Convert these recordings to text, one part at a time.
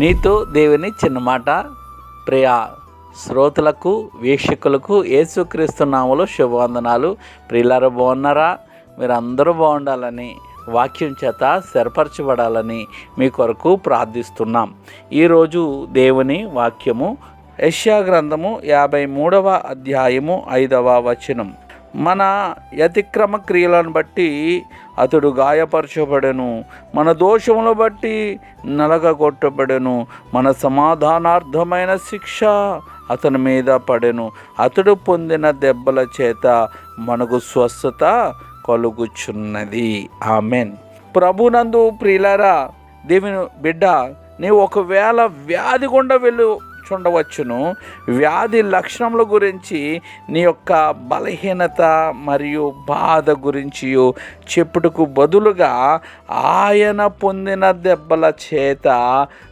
నీతో దేవుని చిన్న మాట ప్రియ శ్రోతలకు వీక్షకులకు యేసుక్రీస్తు నామలో శుభవందనాలు. ప్రియులారు బాగున్నారా? మీరు అందరూ బాగుండాలని వాక్యం చేత స్థిరపరచబడాలని మీ కొరకు ప్రార్థిస్తున్నాం. ఈరోజు దేవుని వాక్యము యష్యా గ్రంథము యాభై మూడవ అధ్యాయము ఐదవ వచనం. మన యతిక్రమ క్రియలను బట్టి అతడు గాయపరచబడెను. మన దోషమును బట్టి నలగగొట్టబడెను. మన సమాధానార్థమైన శిక్ష అతని మీద పడెను. అతడు పొందిన దెబ్బల చేత మనకు స్వస్థత కలుగుచున్నది. ఆమెన్. ప్రభునందు ప్రియులరా దేవుని బిడ్డ నీవు ఒకవేళ వ్యాధి గుండా వెళ్ళు చూడవచ్చును వ్యాధి లక్షణముల గురించి నీ యొక్క బలహీనత మరియు బాధ గురించి చెప్పుటకు బదులుగా ఆయన పొందిన దెబ్బల చేత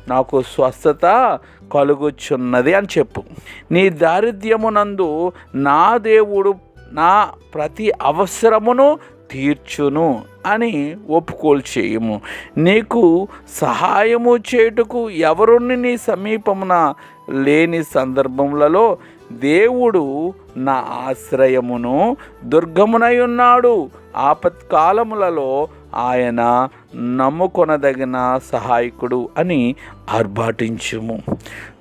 నాకు స్వస్థత కలుగుచున్నది అని చెప్పు. నీ దారిద్ర్యమునందు నా దేవుడు నా ప్రతి అవసరమును తీర్చును. అని ఒప్పుకోలు చేయము. నీకు సహాయము చేయుటకు ఎవరుని నీ సమీపమున లేని సందర్భములలో దేవుడు నా ఆశ్రయమును దుర్గమునై ఉన్నాడు ఆపత్కాలములలో ఆయన నమ్ముకొనదగిన సహాయకుడు అని ఆర్భాటించుము.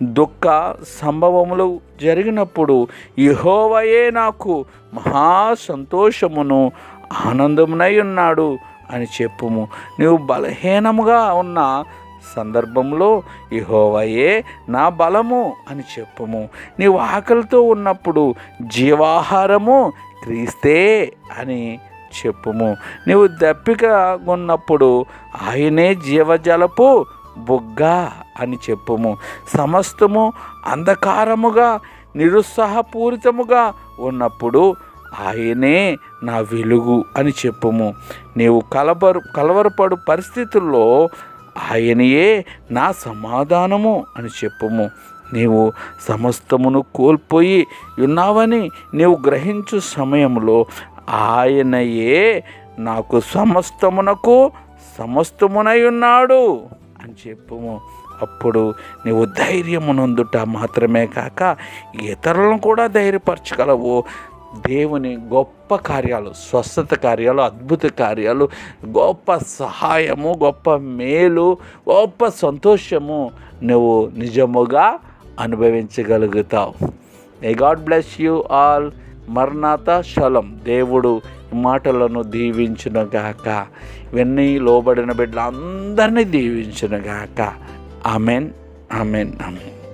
దుఃఖ సంభవములు జరిగినప్పుడు యహోవయే నాకు మహా సంతోషమును ఆనందమునై ఉన్నాడు అని చెప్పుము. నీవు బలహీనముగా ఉన్న సందర్భంలో ఇహోవయే నా బలము అని చెప్పుము. నీవు ఆకలితో ఉన్నప్పుడు జీవాహారము క్రీస్తే అని చెప్పుము. నీవు దప్పిక ఉన్నప్పుడు ఆయనే జీవజలపు బుగ్గ అని చెప్పుము. సమస్తము అంధకారముగా నిరుత్సాహపూరితముగా ఉన్నప్పుడు ఆయనే నా వెలుగు అని చెప్పుము. నీవు కలబరు కలవరపడు పరిస్థితుల్లో ఆయనయే నా సమాధానము అని చెప్పుము. నీవు సమస్తమును కోల్పోయి ఉన్నావని నీవు గ్రహించు సమయంలో ఆయనయే నాకు సమస్తమునకు సమస్తమునై ఉన్నాడు అని చెప్పుము. అప్పుడు నీవు ధైర్యమునందుట మాత్రమే కాక ఇతరులను కూడా ధైర్యపరచగలవు. దేవుని గొప్ప కార్యాలు స్వస్థత కార్యాలు అద్భుత కార్యాలు గొప్ప సహాయము గొప్ప మేలు గొప్ప సంతోషము నువ్వు నిజముగా అనుభవించగలుగుతావు. ఏ గాడ్ బ్లెస్ యూ ఆల్ మర్నాథ శలం. దేవుడు మాటలను మాటలను దీవించునుగాక ఇవన్నీ లోబడిన బిడ్డలు దీవించిన దీవించునుగాక ఆమెన్ ఆమెన్ ఆమెన్